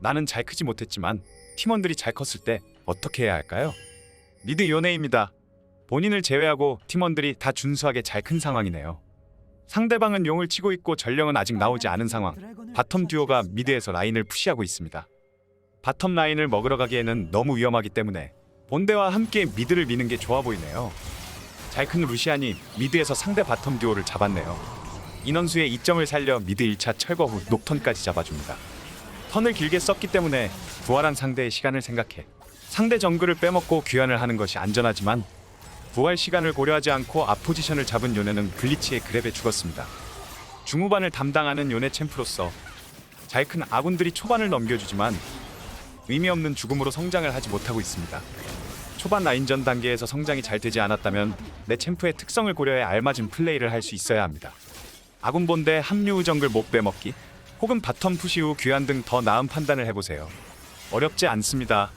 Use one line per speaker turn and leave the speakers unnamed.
나는 잘 크지 못했지만 팀원들이 잘 컸을 때 어떻게 해야 할까요? 미드 요네입니다. 본인을 제외하고 팀원들이 다 준수하게 잘 큰 상황이네요. 상대방은 용을 치고 있고 전령은 아직 나오지 않은 상황. 바텀 듀오가 미드에서 라인을 푸시하고 있습니다. 바텀 라인을 먹으러 가기에는 너무 위험하기 때문에 본대와 함께 미드를 미는 게 좋아 보이네요. 잘 큰 루시안이 미드에서 상대 바텀 듀오를 잡았네요. 인원수의 이점을 살려 미드 1차 철거 후 녹턴까지 잡아줍니다. 턴을 길게 썼기 때문에 부활한 상대의 시간을 생각해 상대 정글을 빼먹고 귀환을 하는 것이 안전하지만 부활 시간을 고려하지 않고 앞 포지션을 잡은 요네는 블리치의 그랩에 죽었습니다. 중후반을 담당하는 요네 챔프로서 잘큰 아군들이 초반을 넘겨주지만 의미 없는 죽음으로 성장을 하지 못하고 있습니다. 초반 라인전 단계에서 성장이 잘 되지 않았다면 내 챔프의 특성을 고려해 알맞은 플레이를 할 수 있어야 합니다. 아군 본대 합류 후 정글 못 빼먹기 혹은 바텀 푸시 후 귀환 등 더 나은 판단을 해보세요. 어렵지 않습니다.